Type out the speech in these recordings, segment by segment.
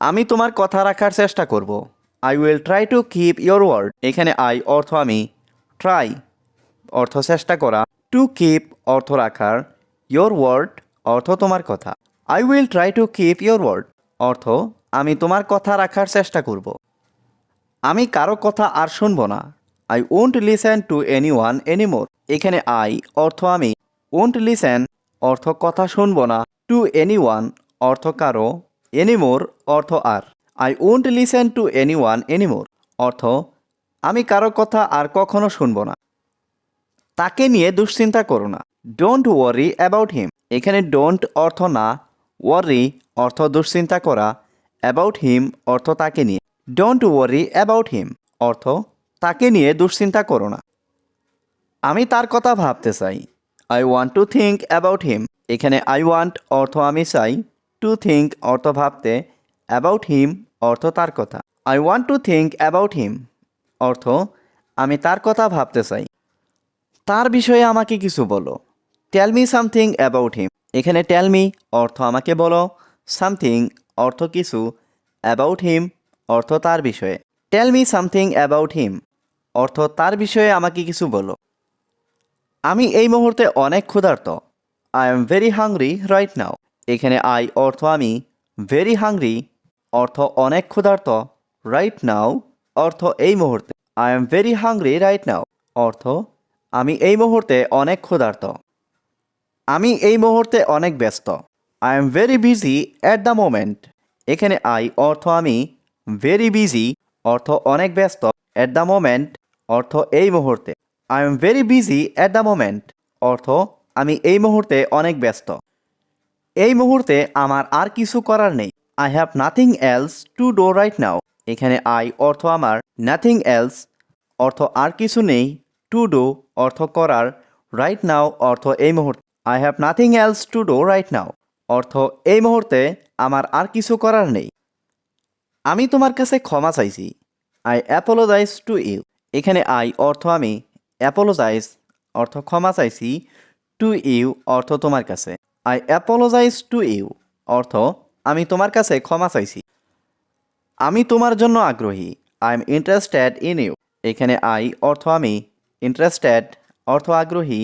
আমি তোমার কথা রাখার চেষ্টা করব। I will try to keep your word এখানে আই অর্থ আমি। ট্রাই অর্থ চেষ্টা করা। টু কিপ অর্থ রাখার। ইয়োর ওয়ার্ড অর্থ তোমার কথা। I will try to keep your word অর্থ, আমি তোমার কথা রাখার চেষ্টা করব। আমি কারও কথা আর শুনব না। I won't listen to anyone anymore এখানে আই অর্থ আমি। ওন্ট লিসেন অর্থ কথা শুনব না। টু এনি ওয়ান অর্থ কারও। এনিমোর অর্থ আর। I won't listen to anyone anymore অর্থ, আমি কারও কথা আর কখনো শুনব না। তাকে নিয়ে দুশ্চিন্তা করো না। ডোন্ট ওয়ারি অ্যাবাউট হিম এখানে ডোন্ট অর্থ না। ওয়ারি অর্থ দুশ্চিন্তা করা। অ্যাবাউট হিম অর্থ তাকে নিয়ে। ডোন্ট ওয়ারি অ্যাবাউট হিম অর্থ, তাকে নিয়ে দুশ্চিন্তা করো না। আমি তার কথা ভাবতে চাই। I want to think about him এখানে আই ওয়ান্ট অর্থ আমি চাই। টু থিঙ্ক অর্থ ভাবতে অ্যাবাউট হিম অর্থ তার কথা। I want to think about him অর্থ, আমি তার কথা ভাবতে চাই। তার বিষয়ে আমাকে কিছু বলো। Tell me something about him এখানে টেল মি অর্থ আমাকে বলো। সামথিং অর্থ কিছু। অ্যাবাউট হিম অর্থ তার বিষয়ে। Tell me something about him অর্থ তার বিষয়ে আমাকে কিছু বলো। আমি এই মুহূর্তে অনেক ক্ষুধার্ত। I am very hungry right now এখানে আই অর্থ আমি ভেরি হাংরি অর্থ অনেক ক্ষুধার্ত রাইট নাও অর্থ এই মুহূর্তে। I am very hungry right now অর্থ আমি এই মুহূর্তে অনেক ক্ষুধার্ত। আমি এই মুহূর্তে অনেক ব্যস্ত। I am very busy at the moment এখানে আই অর্থ আমি ভেরি বিজি অর্থ অনেক ব্যস্ত অ্যাট দ্য মোমেন্ট অর্থ এই মুহূর্তে। I am very busy at the moment অর্থ আমি এই মুহূর্তে অনেক ব্যস্ত। এই মুহূর্তে আমার আর কিছু করার নেই। I have nothing else to do right now এখানে আই অর্থ আমার নাথিং এলস অর্থ আর কিছু নেই টু ডু অর্থ করার রাইট নাও অর্থ এই মুহূর্তে। I have nothing else to do right now অর্থ এই মুহূর্তে আমার আর কিছু করার নেই। আমি তোমার কাছে ক্ষমা চাইছি। আই অ্যাপোলোজাইজ টু ইউ এখানে আই অর্থ আমি অ্যাপোলোজাইজ অর্থ ক্ষমা চাইছি টু ইউ অর্থ তোমার কাছে। আই অ্যাপোলোজাইজ টু ইউ অর্থ, আমি তোমার কাছে ক্ষমা চাইছি। আমি তোমার জন্য আগ্রহী I am interested in you এখানে আই অর্থ আমি ইন্টারেস্টেড অর্থ আগ্রহী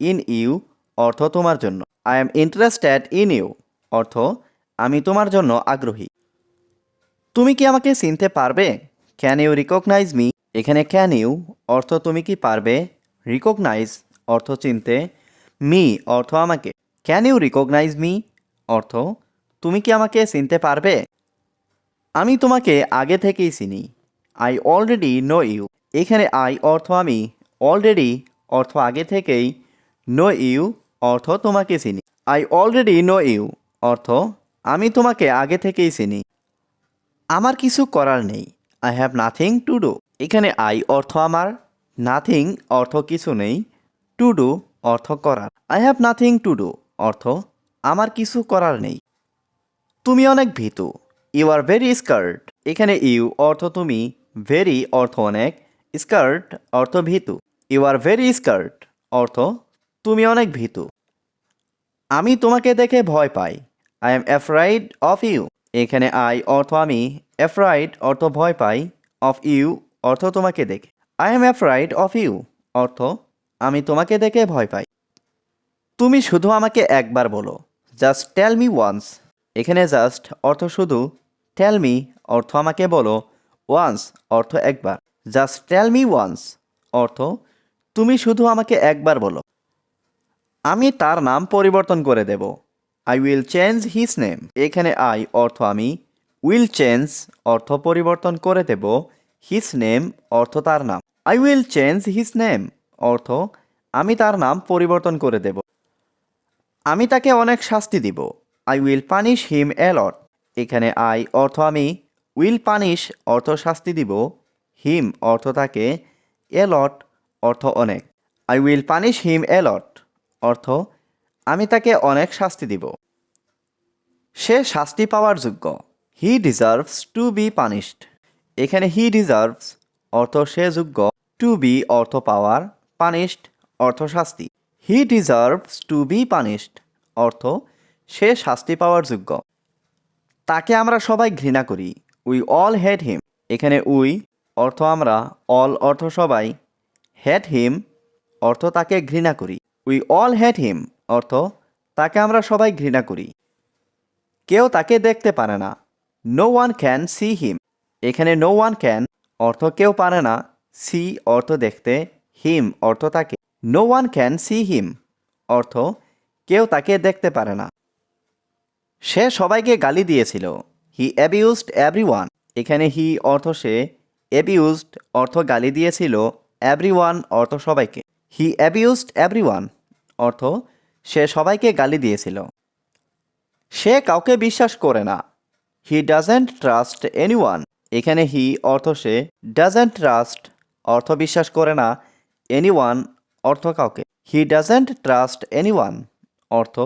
ইন ইউ অর্থ তোমার জন্য। I am interested in you অর্থ, আমি তোমার জন্য আগ্রহী। তুমি কি আমাকে চিনতে পারবে? ক্যান ইউ রিকগনাইজ মি এখানে ক্যান ইউ অর্থ তুমি কি পারবে? রিকগনাইজ অর্থ চিনতে। মি অর্থ আমাকে। ক্যান ইউ রিকগনাইজ মি অর্থ, তুমি কি আমাকে চিনতে পারবে? আমি তোমাকে আগে থেকেই চিনি। আই অলরেডি নো ইউ এখানে আই অর্থ আমি অলরেডি অর্থ আগে থেকেই নো ইউ অর্থ তোমাকে চিনি। আই অলরেডি নো ইউ অর্থ, আমি তোমাকে আগে থেকেই চিনি। আমার কিছু করার নেই। I have nothing to do এখানে আই অর্থ আমার নাথিং অর্থ কিছু নেই। টু ডু অর্থ করার। I have nothing to do অর্থ, আমার কিছু করার নেই। তুমি অনেক ভীতু। ইউ আর ভেরি স্কার্ট এখানে ইউ অর্থ তুমি ভেরি অর্থ অনেক স্কার্ট অর্থ ভীতু। ইউ আর ভেরি স্কার্ট অর্থ, তুমি অনেক ভীতু। আমি তোমাকে দেখে ভয় পাই। I am afraid of you এখানে আই অর্থ আমি অ্যাফ্রাইড অর্থ ভয় পাই অফ ইউ অর্থ তোমাকে দেখে। I am afraid of you অর্থ, আমি তোমাকে দেখে ভয় পাই। তুমি শুধু আমাকে একবার বলো। জাস্ট টেল মি ওয়ান্স এখানে জাস্ট অর্থ শুধু টেল মি অর্থ আমাকে বলো। ওয়ান্স অর্থ একবার। জাস্ট টেল মি ওয়ান্স অর্থ তুমি শুধু আমাকে একবার বলো। আমি তার নাম পরিবর্তন করে দেব। I will change his name এখানে আই অর্থ আমি উইল চেঞ্জ অর্থ পরিবর্তন করে দেব। হিস নেম অর্থ তার নাম। I will change his name অর্থ আমি তার নাম পরিবর্তন করে দেব। আমি তাকে অনেক শাস্তি দিব। I will punish him a lot এখানে আই অর্থ আমি উইল পানিশ অর্থ শাস্তি দিব। হিম অর্থ তাকে এলট অর্থ অনেক। I will punish him a lot অর্থ আমি তাকে অনেক শাস্তি দিব। সে শাস্তি পাওয়ার যোগ্য। He deserves to be punished এখানে হি ডিজার্ভস অর্থ সে যোগ্য। টু বি অর্থ পাওয়ার পানিশড অর্থ শাস্তি। He deserves to be punished অর্থ, সে শাস্তি পাওয়ার যোগ্য। তাকে আমরা সবাই ঘৃণা করি। উই অল হেড হিম এখানে উই অর্থ আমরা অল অর্থ সবাই হেড হিম অর্থ তাকে ঘৃণা করি। উই অল হেড হিম অর্থ, তাকে আমরা সবাই ঘৃণা করি। কেউ তাকে দেখতে পারে না। No one can see him এখানে নো ওয়ান ক্যান অর্থ কেউ পারে না। সি অর্থ দেখতে হিম অর্থ তাকে no one can see him অর্থ, কেউ তাকে দেখতে পারে না। সে সবাইকে গালি দিয়েছিল। হি অ্যাবিউজড এভরি ওয়ান এখানে হি অর্থ সে। অ্যাবিউজড অর্থ গালি দিয়েছিল। এভরি ওয়ান অর্থ সবাইকে। হি অ্যাবিউজড এভরি ওয়ান অর্থ, সে সবাইকে গালি দিয়েছিল। সে কাউকে বিশ্বাস করে না। He doesn't trust anyone এখানে হি অর্থ সে। ডাজেন্ট ট্রাস্ট অর্থ বিশ্বাস করে না। এনি ওয়ান অর্থ কাউকে। He doesn't trust anyone অর্থ,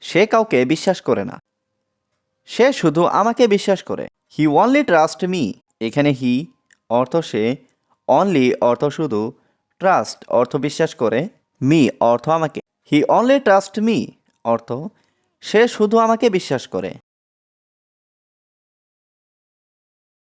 সে কাউকে বিশ্বাস করে না। সে শুধু আমাকে বিশ্বাস করে। হি অনলি ট্রাস্ট মি এখানে হি অর্থ সে। অনলি অর্থ শুধু। ট্রাস্ট অর্থ বিশ্বাস করে। মি অর্থ আমাকে। হি অনলি ট্রাস্ট মি অর্থ, সে শুধু আমাকে বিশ্বাস করে।